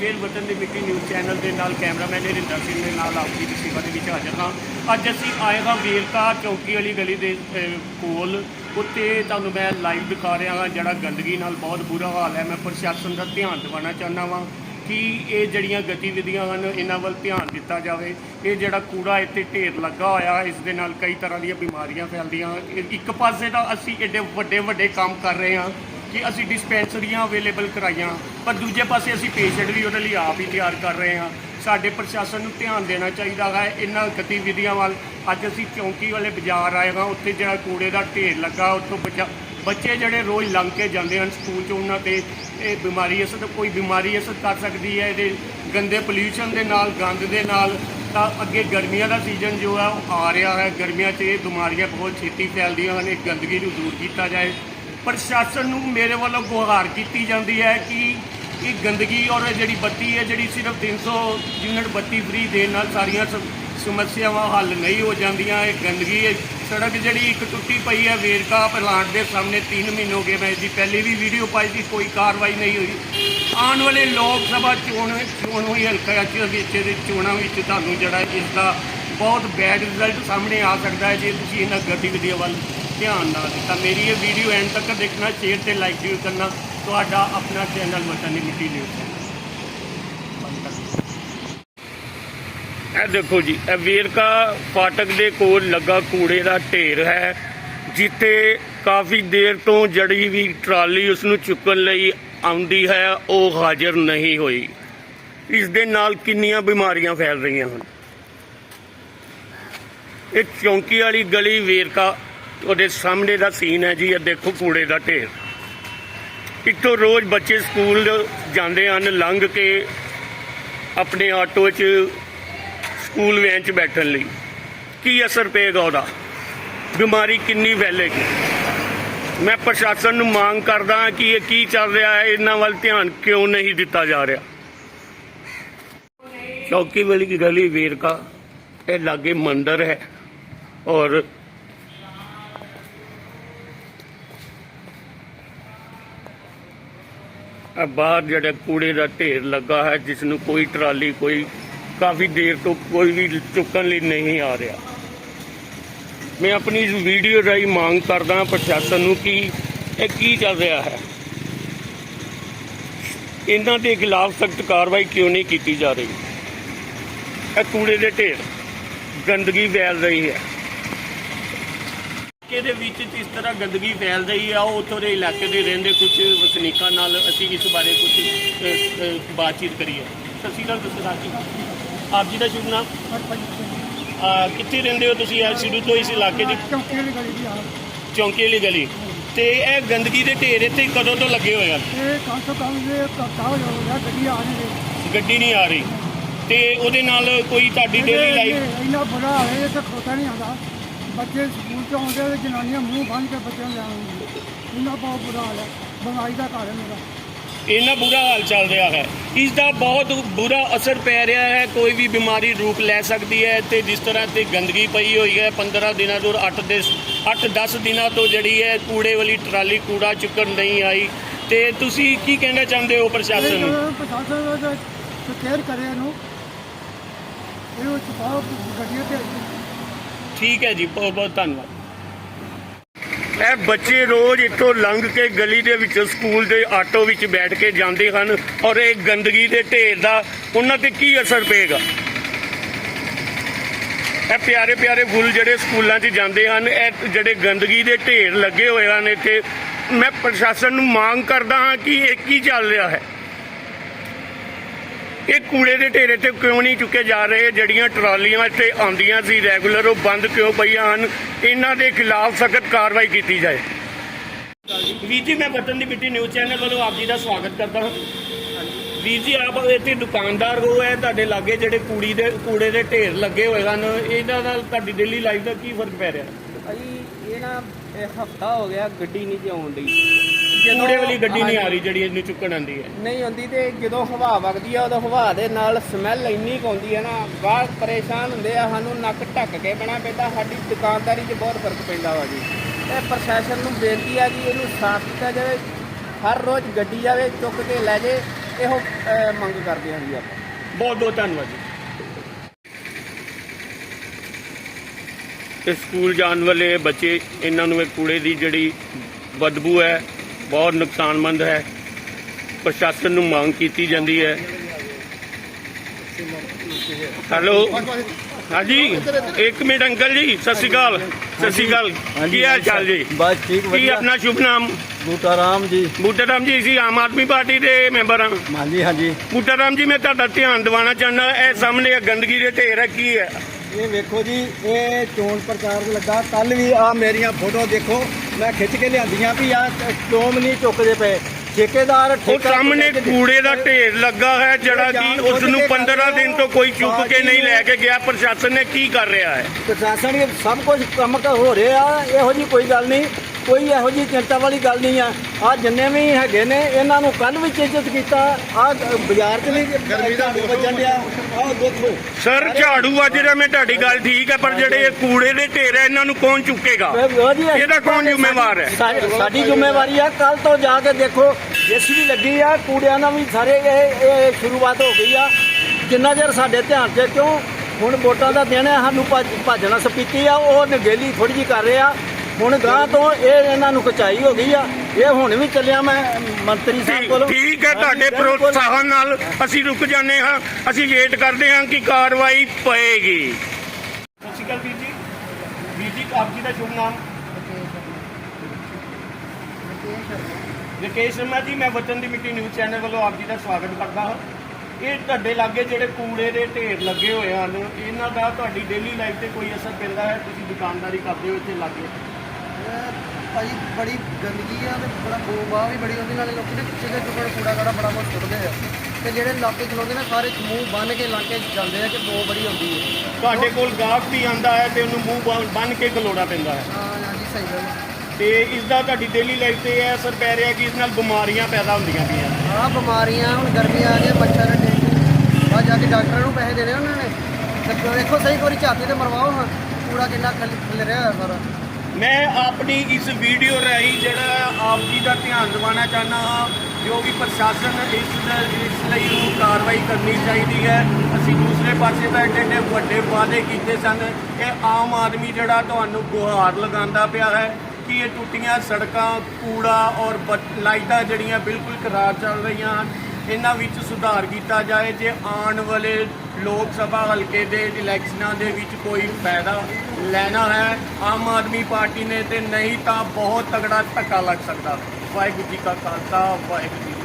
ਫੇਰ ਵਤਨ ਦੀ ਮਿੱਟੀ ਨਿਊਜ਼ ਚੈਨਲ ਦੇ ਨਾਲ ਕੈਮਰਾਮੈਨ ਹਰਿੰਦਰ ਸਿੰਘ ਦੇ ਨਾਲ ਆਪ ਜੀ ਦੀ ਸੇਵਾ ਦੇ ਵਿੱਚ ਹਾਜ਼ਰ ਹਾਂ। ਅੱਜ ਅਸੀਂ ਆਏ ਹਾਂ ਵੇਰਕਾ ਚੌਕੀ ਵਾਲੀ ਗਲੀ ਦੇ ਅਹ, ਕੋਲ। ਉੱਤੇ ਤੁਹਾਨੂੰ ਮੈਂ ਲਾਈਵ ਦਿਖਾ ਰਿਹਾ ਹਾਂ ਜਿਹੜਾ ਗੰਦਗੀ ਨਾਲ ਬਹੁਤ ਬੁਰਾ ਹਾਲ ਹੈ। ਮੈਂ ਪ੍ਰਸ਼ਾਸਨ ਦਾ ਧਿਆਨ ਦਿਵਾਉਣਾ ਚਾਹੁੰਦਾ ਵਾਂ ਕਿ ਇਹ ਜਿਹੜੀਆਂ ਗਤੀਵਿਧੀਆਂ ਹਨ ਇਹਨਾਂ ਵੱਲ ਧਿਆਨ ਦਿੱਤਾ ਜਾਵੇ। ਇਹ ਜਿਹੜਾ ਕੂੜਾ ਇੱਥੇ ਢੇਰ ਲੱਗਾ ਹੋਇਆ ਇਸ ਦੇ ਨਾਲ ਕਈ ਤਰ੍ਹਾਂ ਦੀਆਂ ਬਿਮਾਰੀਆਂ ਫੈਲਦੀਆਂ। ਇਹ ਇੱਕ ਪਾਸੇ ਤਾਂ ਅਸੀਂ ਏਡੇ ਵੱਡੇ ਵੱਡੇ ਕੰਮ ਕਰ ਰਹੇ ਹਾਂ। ਕਿ ਅਸੀਂ ਡਿਸਪੈਂਸਰੀਆਂ ਅਵੇਲੇਬਲ ਕਰਾਈਆਂ, ਪਰ ਦੂਜੇ ਪਾਸੇ ਅਸੀਂ ਪੇਸ਼ੈਂਟ ਵੀ ਉਹਦੇ ਲਈ ਆਪ ਹੀ ਤਿਆਰ ਕਰ ਰਹੇ ਹਾਂ। ਸਾਡੇ ਪ੍ਰਸ਼ਾਸਨ ਨੂੰ ਧਿਆਨ ਦੇਣਾ ਚਾਹੀਦਾ ਹੈ ਇਹਨਾਂ ਗਤੀਵਿਧੀਆਂ ਵੱਲ। ਅੱਜ ਅਸੀਂ ਚੌਂਕੀ ਵਾਲੇ ਬਾਜ਼ਾਰ ਆਏ ਹਾਂ, ਉੱਥੇ ਜਿਹੜਾ ਕੂੜੇ ਦਾ ਢੇਰ ਲੱਗਾ, ਉੱਥੋਂ ਬਚਾ ਬੱਚੇ ਜਿਹੜੇ ਰੋਜ਼ ਲੰਘ ਕੇ ਜਾਂਦੇ ਹਨ ਸਕੂਲ 'ਚ, ਉਹਨਾਂ ਤੇ ਇਹ ਬਿਮਾਰੀ ਅਸਰ ਕੋਈ ਬਿਮਾਰੀ ਅਸਰ ਕਰ ਸਕਦੀ ਹੈ, ਇਹਦੇ ਗੰਦੇ ਪੋਲਿਊਸ਼ਨ ਦੇ ਨਾਲ, ਗੰਦ ਦੇ ਨਾਲ। ਤਾਂ ਅੱਗੇ ਗਰਮੀਆਂ ਦਾ ਸੀਜ਼ਨ ਜੋ ਹੈ ਉਹ ਆ ਰਿਹਾ ਹੈ। ਗਰਮੀਆਂ 'ਚ ਇਹ ਬਿਮਾਰੀਆਂ ਬਹੁਤ ਛੇਤੀ ਫੈਲਦੀਆਂ ਹਨ, ਇਹ ਗੰਦਗੀ ਨੂੰ ਦੂਰ ਕੀਤਾ ਜਾਏ। ਪ੍ਰਸ਼ਾਸਨ ਨੂੰ ਮੇਰੇ ਵੱਲੋਂ ਗੁਹਾਰ ਕੀਤੀ ਜਾਂਦੀ ਹੈ ਕਿ ਇਹ ਗੰਦਗੀ ਔਰ ਜਿਹੜੀ ਬੱਤੀ ਹੈ, ਜਿਹੜੀ ਸਿਰਫ 300 ਯੂਨਿਟ ਬੱਤੀ ਫ੍ਰੀ ਦੇਣ ਨਾਲ ਸਾਰੀਆਂ ਸਮ- ਸਮੱਸਿਆਵਾਂ ਹੱਲ ਨਹੀਂ ਹੋ ਜਾਂਦੀਆਂ, ਇਹ ਗੰਦਗੀ ਹੈ। ਸੜਕ ਜਿਹੜੀ ਇੱਕ ਟੁੱਟੀ ਪਈ ਹੈ, ਵੇਰਕਾ ਪਲਾਂਟ ਦੇ ਸਾਹਮਣੇ 3 ਮਹੀਨੇ ਹੋ ਗਏ ਮੈਂ ਇਹਦੀ ਪਹਿਲੇ ਵੀ ਵੀਡੀਓ ਪਾਈ ਸੀ, ਕੋਈ ਕਾਰਵਾਈ ਨਹੀਂ ਹੋਈ। ਆਉਣ ਵਾਲੇ ਲੋਕ ਸਭਾ ਚੋਣ ਚੋਣ ਹੋਈ, ਹਲਕਾ ਚ ਵਿੱਚ ਦੇ ਚੋਣਾਂ ਵਿੱਚ ਤੁਹਾਨੂੰ ਜਿਹੜਾ ਇਸ ਦਾ ਬਹੁਤ ਬੈਡ ਰਿਜ਼ਲਟ ਸਾਹਮਣੇ ਆ ਸਕਦਾ ਹੈ, ਜੇ ਤੁਸੀਂ ਇਹਨਾਂ ਗਤੀਵਿਧੀਆਂ ਵੱਲ ਧਿਆਨ ਨਾ ਦਿੱਤਾ ਮੇਰੀ ਇਹ ਵੀਡੀਓ ਐਂਡ ਤੱਕ ਦੇਖਣਾ ਸ਼ੇਅਰ ਤੇ ਲਾਈਕ ਜ਼ਰੂਰ ਕਰਨਾ। ਤੁਹਾਡਾ ਆਪਣਾ ਚੈਨਲ ਵਤਨ ਨਿਊਜ਼ ਇਹ ਦੇਖੋ ਜੀ, ਇਹ ਵੇਰਕਾ ਫਾਟਕ ਦੇ ਕੋਲ ਲੱਗਾ ਕੂੜੇ ਦਾ ਢੇਰ ਹੈ, ਜਿੱਥੇ ਕਾਫੀ ਦੇਰ ਤੋਂ ਜੜੀ ਵੀ ਟਰਾਲੀ ਉਸ ਨੂੰ ਚੁੱਕਣ ਲਈ ਆਉਂਦੀ ਹੈ, ਉਹ ਹਾਜ਼ਰ ਨਹੀਂ ਹੋਈ। ਇਸ ਦੇ ਨਾਲ ਕਿੰਨੀਆਂ ਬਿਮਾਰੀਆਂ ਫੈਲ ਰਹੀਆਂ ਹਨ। ਇਹ ਚੌਂਕੀ ਵਾਲੀ ਗਲੀ ਵੇਰਕਾ ਉਹਦੇ ਸਾਹਮਣੇ ਦਾ ਸੀਨ ਹੈ ਜੀ, ਇਹ ਦੇਖੋ ਕੂੜੇ ਦਾ ਢੇਰ। ਇੱਕੋ ਰੋਜ਼ ਬੱਚੇ ਸਕੂਲ ਜਾਂਦੇ ਹਨ, ਲੰਘ ਕੇ ਆਪਣੇ ਆਟੋ 'ਚ ਸਕੂਲ ਵੈਨ 'ਚ ਬੈਠਣ ਲਈ। ਕੀ ਅਸਰ ਪਏਗਾ ਉਹਦਾ? ਬਿਮਾਰੀ ਕਿੰਨੀ ਫੈਲੇਗੀ? ਮੈਂ ਪ੍ਰਸ਼ਾਸਨ ਨੂੰ ਮੰਗ ਕਰਦਾ ਹਾਂ ਕਿ ਇਹ ਕੀ ਚੱਲ ਰਿਹਾ ਹੈ, ਇਹਨਾਂ ਵੱਲ ਧਿਆਨ ਕਿਉਂ ਨਹੀਂ ਦਿੱਤਾ ਜਾ ਰਿਹਾ? ਚੌਕੀ ਵਾਲੀ ਗਲੀ ਵੇਰਕਾ, ਇਹ ਲਾਗੇ ਮੰਦਿਰ ਹੈ ਔਰ ਬਾਹਰ ਜਿਹੜਾ ਕੂੜੇ ਦਾ ਢੇਰ ਲੱਗਾ ਹੈ ਜਿਸ ਨੂੰ ਕੋਈ ਟਰਾਲੀ ਕੋਈ ਕਾਫੀ ਦੇਰ ਤੋਂ ਕੋਈ ਵੀ ਚੁੱਕਣ ਲਈ ਨਹੀਂ ਆ ਰਿਹਾ। ਮੈਂ ਆਪਣੀ ਇਸ ਵੀਡੀਓ ਰਾਹੀਂ ਮੰਗ ਕਰਦਾ ਪ੍ਰਸ਼ਾਸਨ ਨੂੰ ਕਿ ਇਹ ਕੀ ਚੱਲ ਰਿਹਾ ਹੈ। ਇਹਨਾਂ ਦੇ ਖਿਲਾਫ ਸਖਤ ਕਾਰਵਾਈ ਕਿਉਂ ਨਹੀਂ ਕੀਤੀ ਜਾ ਰਹੀ? ਇਹ ਕੂੜੇ ਦੇ ਢੇਰ, ਗੰਦਗੀ ਫੈਲ ਰਹੀ ਹੈ। ਇਲਾਕੇ ਦੇ ਵਿੱਚ ਇਸ ਤਰ੍ਹਾਂ ਗੰਦਗੀ ਫੈਲ ਰਹੀ ਆ ਉਹ ਉੱਥੋਂ ਦੇ ਇਲਾਕੇ ਦੇ ਰਹਿੰਦੇ ਕੁਝ ਵਸਨੀਕਾਂ ਨਾਲ ਅਸੀਂ ਇਸ ਬਾਰੇ ਕੁਝ ਬਾਤਚੀਤ ਕਰੀਏ। ਸਤਿ ਸ਼੍ਰੀ ਅਕਾਲ ਦੱਸੋ ਜੀ ਆਪ ਜੀ ਦਾ ਸ਼ੁਭ ਨਾਮ? ਕਿੱਥੇ ਰਹਿੰਦੇ ਹੋ ਤੁਸੀਂ? ਇਹ ਸ਼ੁਰੂ ਤੋਂ ਇਸ ਇਲਾਕੇ ਦੀ? ਚੌਂਕੀ ਵਾਲੀ ਗਲੀ ਦੀ ਆ ਚੌਂਕੀ ਵਾਲੀ ਗਲੀ। ਤੇ ਇਹ ਗੰਦਗੀ ਦੇ ਢੇਰ ਇੱਥੇ ਕਦੋਂ ਤੋਂ ਲੱਗੇ ਹੋਏ ਹਨ? ਇਹ ਕੰਮ ਤੋਂ ਕੰਮ ਇਹ ਕਰਤਾ ਹੋ ਗਿਆ ਗੱਡੀ ਆ ਨਹੀਂ ਗੱਡੀ ਨਹੀਂ ਆ ਰਹੀ। ਤੇ ਉਹਦੇ ਨਾਲ ਕੋਈ ਤੁਹਾਡੀ ਡੇਲੀ ਲਾਈਫ ਇੰਨਾ ਬੁਰਾ ਹੈ ਇਹ ਤਾਂ ਖੋਤਾ ਨਹੀਂ ਆਉਂਦਾ। ਬੱਚੇ ਸਕੂਲ ਤੋਂ ਆਉਂਦੇ ਤੇ ਜਨਾਨੀਆਂ ਮੂੰਹ ਬੰਨ ਕੇ ਬੱਚਿਆਂ ਨੂੰ ਲੈਣ ਇੰਨਾ ਬਹੁਤ ਬੁਰਾ ਹਾਲ ਹੈ। ਬਿਮਾਰੀ ਦਾ ਘਰ ਹੈ ਮੇਰਾ। ਇੰਨਾ ਬੁਰਾ ਹਾਲ ਚੱਲ ਰਿਹਾ ਹੈ। ਇਸ ਦਾ ਬਹੁਤ ਬੁਰਾ ਅਸਰ ਪੈ ਰਿਹਾ ਹੈ। ਕੋਈ ਵੀ ਬਿਮਾਰੀ ਰੂਪ ਲੈ ਸਕਦੀ ਹੈ ਤੇ ਜਿਸ ਤਰ੍ਹਾਂ ਤੇ ਗੰਦਗੀ ਪਈ ਹੋਈ ਹੈ 15 ਦਿਨਾਂ ਤੋਂ 8 ਦੇ 8-10 ਦਿਨਾਂ ਤੋਂ ਜਿਹੜੀ ਹੈ ਕੂੜੇ ਵਾਲੀ ਟਰਾਲੀ ਕੂੜਾ ਚੁੱਕਣ ਨਹੀਂ ਆਈ। ਤੇ ਤੁਸੀਂ ਕੀ ਕਹਿਣਾ ਚਾਹੁੰਦੇ ਹੋ ਪ੍ਰਸ਼ਾਸਨ ਨੂੰ? ਇਹ ਪ੍ਰਸ਼ਾਸਨ ਦਾ ਕੇਅਰ ਕਰੇ ਇਹਨੂੰ। ਇਹਨੂੰ ਚੁਕਾਓ ਗੱਡੀਆਂ ਤੇ ਠੀਕ ਹੈ ਜੀ, ਬਹੁਤ ਬਹੁਤ ਧੰਨਵਾਦ। ਇਹ ਬੱਚੇ ਰੋਜ਼ ਇੱਥੋਂ ਲੰਘ ਕੇ ਗਲੀ ਦੇ ਵਿੱਚ, ਸਕੂਲ ਦੇ ਆਟੋ ਵਿੱਚ ਬੈਠ ਕੇ ਜਾਂਦੇ ਹਨ ਔਰ ਇਹ ਗੰਦਗੀ ਦੇ ਢੇਰ ਦਾ ਉਹਨਾਂ ਤੇ ਕੀ ਅਸਰ ਪਏਗਾ? ਇਹ ਪਿਆਰੇ ਪਿਆਰੇ ਫੁੱਲ ਜਿਹੜੇ ਸਕੂਲਾਂ 'ਚ ਜਾਂਦੇ ਹਨ, ਇਹ ਜਿਹੜੇ ਗੰਦਗੀ ਦੇ ਢੇਰ ਲੱਗੇ ਹੋਏ ਹਨ ਇੱਥੇ, ਮੈਂ ਪ੍ਰਸ਼ਾਸਨ ਨੂੰ ਮੰਗ ਕਰਦਾ ਹਾਂ ਕਿ ਇਹ ਕੀ ਚੱਲ ਰਿਹਾ ਹੈ? ਇਹ ਕੂੜੇ ਦੇ ਢੇਰੇ ਤੇ ਕਿਉਂ ਨਹੀਂ ਚੁੱਕੇ ਜਾ ਰਹੇ? ਜਿਹੜੀਆਂ ਟਰਾਲੀਆਂ ਇੱਥੇ ਆਉਂਦੀਆਂ ਸੀ ਰੈਗੂਲਰ ਉਹ ਬੰਦ ਕਿਉਂ ਪਈਆਂ ਹਨ? ਇਹਨਾਂ ਦੇ ਖਿਲਾਫ ਸਖਤ ਕਾਰਵਾਈ ਕੀਤੀ ਜਾਏ। ਵੀਰ ਜੀ ਮੈਂ ਵਤਨ ਦੀ ਮਿੱਟੀ ਨਿਊਜ਼ ਚੈਨਲ ਵੱਲੋਂ ਆਪ ਜੀ ਦਾ ਸਵਾਗਤ ਕਰਦਾ ਹਾਂ। ਵੀਰ ਜੀ ਆਪ ਇੱਥੇ ਦੁਕਾਨਦਾਰ ਹੋ ਹੈ ਤੁਹਾਡੇ ਲਾਗੇ ਜਿਹੜੇ ਕੂੜੀ ਦੇ ਕੂੜੇ ਦੇ ਢੇਰ ਲੱਗੇ ਹੋਏ ਹਨ ਇਹਨਾਂ ਨਾਲ ਤੁਹਾਡੀ ਡੇਲੀ ਲਾਈਫ ਦਾ ਕੀ ਫ਼ਰਕ ਪੈ ਰਿਹਾ? ਭਾਈ ਇਹ ਨਾ ਇਹ ਹਫਤਾ ਹੋ ਗਿਆ ਗੱਡੀ ਨਹੀਂ ਤੇ ਆਉਣ ਡਈ। ਕੂੜੇ ਵਾਲੀ ਗੱਡੀ ਨਹੀਂ ਆ ਰਹੀ ਜਿਹੜੀ ਇਹਨੂੰ ਚੁੱਕਣ ਆਉਂਦੀ ਹੈ। ਨਹੀਂ ਆਉਂਦੀ ਤੇ ਜਦੋਂ ਹਵਾ ਵਗਦੀ ਆ ਉਦੋਂ ਹਵਾ ਦੇ ਨਾਲ ਸਮੈਲ ਇੰਨੀ ਕੁ ਆਉਂਦੀ ਆ ਨਾ ਬਾਹਰ ਪਰੇਸ਼ਾਨ ਹੁੰਦੇ ਆ ਸਾਨੂੰ ਨੱਕ ਢੱਕ ਕੇ ਬਣਾ ਪੈਂਦਾ ਸਾਡੀ ਦੁਕਾਨਦਾਰੀ 'ਚ ਬਹੁਤ ਫ਼ਰਕ ਪੈਂਦਾ ਵਾ ਜੀ। ਤੇ ਪ੍ਰਸ਼ਾਸਨ ਨੂੰ ਬੇਨਤੀ ਆ ਕਿ ਇਹਨੂੰ ਸਾਫ਼ ਕੀਤਾ ਜਾਵੇ ਹਰ ਰੋਜ਼ ਗੱਡੀ ਆਵੇ ਚੁੱਕ ਕੇ ਲੈ ਜੇ ਇਹੋ ਅਹ, ਮੰਗ ਕਰਦੇ ਹਾਂ ਜੀ ਆਪਾਂ। ਬਹੁਤ ਬਹੁਤ ਧੰਨਵਾਦ ਜੀ। ਇਸ ਸਕੂਲ ਜਾਣ ਵਾਲੇ ਬੱਚੇ ਇਹਨਾਂ ਨੂੰ ਇਹ ਕੂੜੇ ਦੀ ਜਿਹੜੀ ਬਦਬੂ ਹੈ ਬਹੁਤ ਨੁਕਸਾਨਮੰਦ ਹੈ। ਪ੍ਰਸ਼ਾਸਨ ਨੂੰ ਮੰਗ ਕੀਤੀ ਜਾਂਦੀ ਹੈ। ਹੈਲੋ? ਹਾਂਜੀ? ਇੱਕ ਮਿੰਟ ਅੰਕਲ ਜੀ ਸਤਿ ਸ਼੍ਰੀ ਅਕਾਲ। ਸਤਿ ਸ਼੍ਰੀ ਅਕਾਲ। ਕੀ ਹਾਲ ਚਾਲ ਜੀ? ਬਸ ਠੀਕ ਕੀ ਆਪਣਾ ਸ਼ੁਭ ਨਾਮ? ਬੂਟਾ ਰਾਮ ਜੀ। ਬੂਟਾ ਰਾਮ ਜੀ ਅਸੀਂ ਆਮ ਆਦਮੀ ਪਾਰਟੀ ਦੇ ਮੈਂਬਰ ਹਾਂ ਹਾਂਜੀ ਹਾਂਜੀ। ਬੂਟਾ ਰਾਮ ਜੀ ਮੈਂ ਤੁਹਾਡਾ ਧਿਆਨ ਦਿਵਾਉਣਾ ਚਾਹੁੰਦਾ ਇਹ ਸਾਹਮਣੇ ਇਹ ਗੰਦਗੀ ਦੇ ਢੇਰ ਹੈ ਕੀ ਹੈ? ਇਹ ਵੇਖੋ ਜੀ ਇਹ ਚੋਣ ਪ੍ਰਚਾਰ ਲੱਗਾ। ਕੱਲ ਵੀ ਆ ਮੇਰੀਆਂ ਫੋਟੋ ਦੇਖੋ ਮੈਂ ਖਿੱਚ ਕੇ ਲਿਆਂਦੀਆਂ ਵੀ ਆ ਟੋਮ ਨਹੀਂ ਚੁੱਕਦੇ ਪਏ। ਠੇਕੇਦਾਰ ਉਹ ਠੇਕਾ ਸਾਹਮਣੇ ਕੂੜੇ ਦਾ ਢੇਰ ਲੱਗਾ ਹੈ ਜਿਹੜਾ ਕਿ ਉਸ ਨੂੰ 15 ਦਿਨ ਤੋਂ ਕੋਈ ਚੁੱਕ ਕੇ ਨਹੀਂ ਲੈ ਕੇ ਗਿਆ। ਪ੍ਰਸ਼ਾਸਨ ਨੇ ਕੀ ਕਰ ਰਿਹਾ ਹੈ? ਪ੍ਰਸ਼ਾਸਨ ਇਹ ਸਭ ਕੁਝ ਕੰਮ ਹੋ ਰਿਹਾ ਇਹੋ ਜੀ ਕੋਈ ਗੱਲ ਨਹੀਂ। ਕੋਈ ਇਹੋ ਜੀ ਚਿੰਤਾ ਵਾਲੀ ਗੱਲ ਨਹੀਂ ਆ। ਆ ਜਿੰਨੇ ਵੀ ਹੈਗੇ ਨੇ ਇਹਨਾਂ ਨੂੰ ਕੱਲ ਵੀ ਚੇਚਤ ਕੀਤਾ। ਆ ਬਾਜ਼ਾਰ 'ਚ ਵੀ ਗਰਮੀ ਦਾ ਵੱਜਣ ਡਿਆ। ਆ ਦੇਖੋ। ਸਰ ਝਾੜੂ ਆ ਜਿਹੜਾ ਮੈਂ ਤੁਹਾਡੀ ਗੱਲ ਠੀਕ ਹੈ ਪਰ ਜਿਹੜੇ ਇਹ ਕੂੜੇ ਦੇ ਢੇਰ ਹੈ ਇਹਨਾਂ ਨੂੰ ਕੌਣ ਚੁੱਕੇਗਾ? ਇਹਦਾ ਕੌਣ ਜ਼ਿੰਮੇਵਾਰ ਹੈ? ਸਾਡੀ ਜ਼ਿੰਮੇਵਾਰੀ ਆ ਕੱਲ ਤੋਂ ਜਾ ਕੇ ਦੇਖੋ ਜੇਸੀਬੀ ਲੱਗੀ ਆ ਕੂੜਿਆਂ ਦਾ ਵੀ ਸਾਰੇ ਇਹ ਇਹ ਸ਼ੁਰੂਆਤ ਹੋ ਗਈ ਆ। ਜਿੰਨਾ ਚਿਰ ਸਾਡੇ ਧਿਆਨ 'ਚ ਕਿਉਂ? ਹੁਣ ਵੋਟਾਂ ਦਾ ਦਿਨ ਹੈ ਸਾਨੂੰ ਭੱਜ ਭੱਜਣਾ ਸਪੀਤੀ ਆ ਉਹ ਨਗੇਲੀ ਥੋੜੀ ਜੀ ਕਰ ਰਹੇ ਆ। ਹੁਣ ਗਾਂ ਤੋਂ ਇਹ ਇਹਨਾਂ ਨੂੰ ਕਚਾਈ ਹੋ ਗਈ ਆ। ਇਹ ਹੁਣ ਵੀ ਚੱਲਿਆ ਮੈਂ ਮੰਤਰੀ ਸਾਹਿਬ ਕੋਲ। ਠੀਕ ਹੈ ਤੁਹਾਡੇ ਪ੍ਰੋਤਸਾਹਨ ਨਾਲ ਅਸੀਂ ਰੁਕ ਜਾਂਦੇ ਹਾਂ। ਅਸੀਂ ਵੇਟ ਕਰਦੇ ਹਾਂ ਕਿ ਕਾਰਵਾਈ ਪਏਗੀ। ਸਤਿ ਸ਼੍ਰੀ ਅਕਾਲ ਵੀਰ ਜੀ। ਵੀਰ ਜੀ ਆਪ ਜੀ ਦਾ ਸ਼ੁਭ ਨਾਮ? ਰਕੇਸ਼ ਸ਼ਰਮਾ ਜੀ ਮੈਂ ਵਤਨ ਦੀ ਮਿੱਟੀ ਨਿਊਜ਼ ਚੈਨਲ ਵੱਲੋਂ ਆਪ ਜੀ ਦਾ ਸਵਾਗਤ ਕਰਦਾ ਹਾਂ। ਇਹ ਤੁਹਾਡੇ ਲਾਗੇ ਜਿਹੜੇ ਕੂੜੇ ਦੇ ਢੇਰ ਲੱਗੇ ਹੋਏ ਹਨ ਇਹਨਾਂ ਦਾ ਤੁਹਾਡੀ ਡੇਲੀ ਲਾਈਫ ਤੇ ਕੋਈ ਅਸਰ ਪੈਂਦਾ ਹੈ? ਤੁਸੀਂ ਦੁਕਾਨਦਾਰੀ ਕਰਦੇ ਹੋ ਇੱਥੇ ਲਾਗੇ? ਭਾਈ ਬੜੀ ਗੰਦਗੀ ਆ ਤੇ ਬੜਾ ਬੋਬਾ ਵੀ ਬੜੀ ਉਹਦੇ ਨਾਲ ਲੋਕੀ ਨੇ ਕੂੜਾ ਕਾੜਾ ਬੜਾ ਕੁਛ ਸੁੱਟਦੇ ਆ। ਤੇ ਜਿਹੜੇ ਇਲਾਕੇ ਚਲਾਉਂਦੇ ਨੇ ਸਾਰੇ ਮੂੰਹ ਬੰਨ ਕੇ ਇਲਾਕੇ ਜਾਂਦੇ ਆ ਕਿ ਬੋ ਬੜੀ ਹੁੰਦੀ ਹੈ ਤੁਹਾਡੇ ਕੋਲ ਗਾਹਕ ਵੀ ਆਂਦਾ ਹੈ ਤੇ ਉਹਨੂੰ ਮੂੰਹ ਬੰਨ ਕੇ ਖਲੋਣਾ ਪੈਂਦਾ ਹੈ। ਹਾਂ ਹਾਂਜੀ ਸਹੀ ਗੱਲ ਹੈ। ਤੇ ਇਸ ਦਾ ਤੁਹਾਡੀ ਡੇਲੀ ਲਾਈਫ ਤੇ ਇਹ ਅਸਰ ਪੈ ਰਿਹਾ ਕਿ ਇਸ ਨਾਲ ਬਿਮਾਰੀਆਂ ਪੈਦਾ ਹੁੰਦੀਆਂ ਪਈਆਂ ਆਹ ਬਿਮਾਰੀਆਂ ਹੁਣ ਗਰਮੀ ਆ ਗਈ ਮੱਛਰ ਡੇਂਗੂ। ਬਾਅਦ ਜਾ ਕੇ ਡਾਕਟਰਾਂ ਨੂੰ ਪੈਸੇ ਦੇਣੇ ਉਹਨਾਂ ਨੇ। ਤੇ ਵੇਖੋ ਸਹੀ ਕੋਈ ਝਾਤੀ ਤੇ ਮਰਵਾਓ ਹਾਂ ਕੂੜਾ ਕਿੰਨਾ ਖਿਲ ਖਿਲ ਰਿਹਾ ਹੈ ਸਾਰਾ। ਮੈਂ ਆਪਣੀ ਇਸ ਵੀਡੀਓ ਰਾਹੀਂ ਜਿਹੜਾ ਆਪ ਜੀ ਦਾ ਧਿਆਨ ਦਿਵਾਉਣਾ ਚਾਹੁੰਦਾ ਹਾਂ, ਜੋ ਵੀ ਪ੍ਰਸ਼ਾਸਨ ਇਸ ਇਸ ਲਈ ਨੂੰ ਕਾਰਵਾਈ ਕਰਨੀ ਚਾਹੀਦੀ ਹੈ। ਅਸੀਂ ਦੂਸਰੇ ਪਾਸੇ ਤਾਂ ਐਡੇ ਐਡੇ ਵੱਡੇ ਵਾਅਦੇ ਕੀਤੇ ਸਨ ਕਿ ਆਮ ਆਦਮੀ ਜਿਹੜਾ ਤੁਹਾਨੂੰ ਗੁਹਾਰ ਲਗਾਉਂਦਾ ਪਿਆ ਹੈ ਕਿ ਇਹ ਟੁੱਟੀਆਂ ਸੜਕਾਂ, ਕੂੜਾ ਔਰ ਬ- ਲਾਈਟਾਂ ਜਿਹੜੀਆਂ ਬਿਲਕੁਲ ਖਰਾਬ ਚੱਲ ਰਹੀਆਂ ਹਨ। ਇਹਨਾਂ ਵਿੱਚ ਸੁਧਾਰ ਕੀਤਾ ਜਾਏ ਜੇ ਆਉਣ ਵਾਲੇ ਲੋਕ ਸਭਾ ਹਲਕੇ ਦੇ ਇਲੈਕਸ਼ਨਾਂ ਦੇ ਵਿੱਚ ਕੋਈ ਫਾਇਦਾ ਲੈਣਾ ਹੈ, ਆਮ ਆਦਮੀ ਪਾਰਟੀ ਨੇ ਤੇ ਨਹੀਂ ਤਾਂ ਬਹੁਤ ਤਗੜਾ ਧੱਕਾ ਲੱਗ ਸਕਦਾ। ਵਾਹਿਗੁਰੂ ਜੀ ਕਾ ਖਾਲਸਾ, ਵਾਹਿਗੁਰੂ ਜੀ